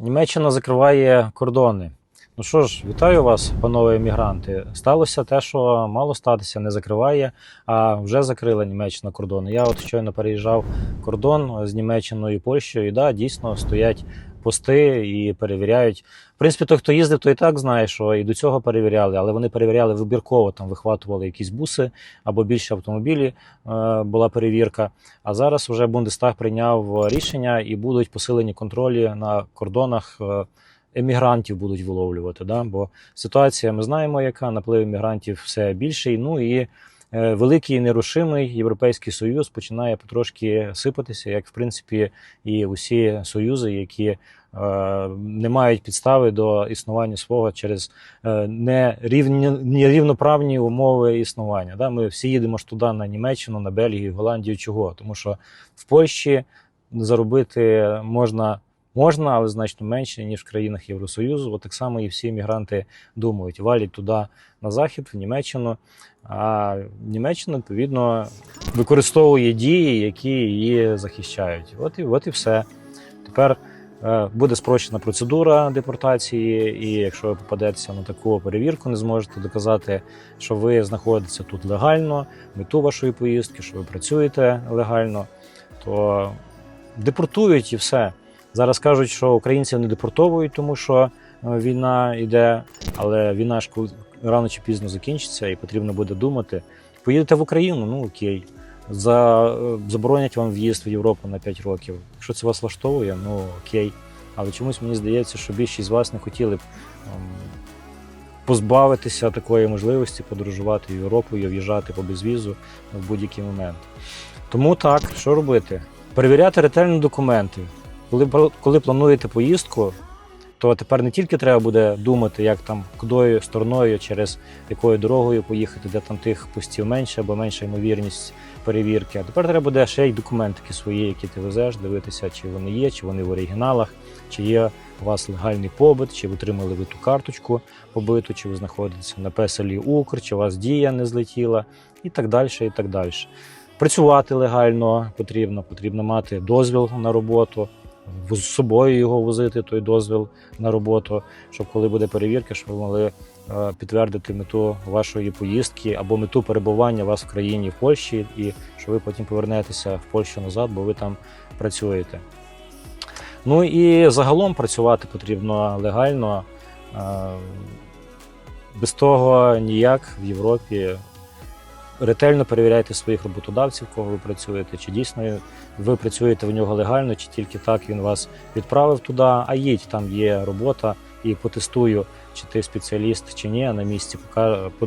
Німеччина закриває кордони. Ну що ж, вітаю вас, панове емігранти. Сталося те, що мало статися, не закриває, а вже закрила Німеччина кордони. Я от щойно переїжджав кордон з Німеччиною і Польщею, і да, дійсно стоять пости і перевіряють. В принципі, той, хто їздив, той і так знає, що і до цього перевіряли, але вони перевіряли вибірково, там вихватували якісь буси або більше автомобілі. е, Була перевірка. А зараз вже Бундестаг прийняв рішення і будуть посилені контролі на кордонах. е, Емігрантів будуть виловлювати, да? бо ситуація ми знаємо, яка наплив емігрантів все більший. Ну і великий і нерушимий Європейський Союз починає потрошки сипатися, як в принципі і усі союзи, які е, не мають підстави до існування свого через е, нерівні, нерівноправні умови існування. Да? Ми всі їдемо ж туди на Німеччину, на Бельгію, Голландію. Чого? Тому що в Польщі заробити можна. Можна, але значно менше, ніж в країнах Євросоюзу. От так само і всі мігранти думають, валять туди на захід, в Німеччину. А Німеччина, відповідно, використовує дії, які її захищають. От і, от і все. Тепер е, буде спрощена процедура депортації, і якщо ви попадетеся на таку перевірку, не зможете доказати, що ви знаходитеся тут легально, мету вашої поїздки, що ви працюєте легально, то депортують і все. Зараз кажуть, що українців не депортовують, тому що е, війна йде, але війна ж рано чи пізно закінчиться, і потрібно буде думати. Поїдете в Україну, ну окей. За, е, заборонять вам в'їзд в Європу на 5 років. Якщо це вас влаштовує, ну окей. Але чомусь мені здається, що більшість з вас не хотіли б ем, позбавитися такої можливості подорожувати і в'їжджати по безвізу в будь-який момент. Тому так, що робити? Перевіряти ретельно документи. Коли, коли плануєте поїздку, то тепер не тільки треба буде думати, як там кудою стороною, через якою дорогою поїхати, де там тих пустів менше або менша ймовірність перевірки. А тепер треба буде ще й документики свої, які ти везеш, дивитися, чи вони є, чи вони в оригіналах, чи є у вас легальний побит, чи отримали ви ту карточку побиту, чи ви знаходитеся на песелі Укр, чи у вас дія не злетіла, і так далі, і так далі. Працювати легально потрібно, потрібно мати дозвіл на роботу, з собою його возити, той дозвіл на роботу, щоб коли буде перевірка, щоб ви могли е, підтвердити мету вашої поїздки або мету перебування вас в країні в Польщі, і що ви потім повернетеся в Польщу назад, бо ви там працюєте. Ну і загалом працювати потрібно легально. Е, Без того ніяк в Європі. Ретельно перевіряйте своїх роботодавців, кого ви працюєте, чи дійсно ви працюєте в нього легально, чи тільки так він вас відправив туди, а їдь, там є робота, і потестую, чи ти спеціаліст, чи ні, а на місці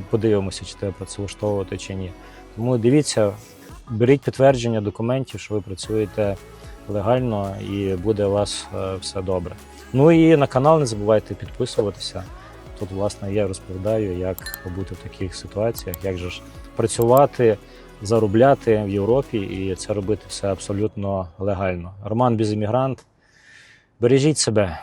подивимося, чи тебе працевлаштовувати, чи ні. Тому дивіться, беріть підтвердження документів, що ви працюєте легально, і буде у вас е, все добре. Ну і на канал не забувайте підписуватися. Тут, власне, я розповідаю, як бути в таких ситуаціях, як же ж працювати, заробляти в Європі і це робити все абсолютно легально. Роман Бізіммігрант. Бережіть себе.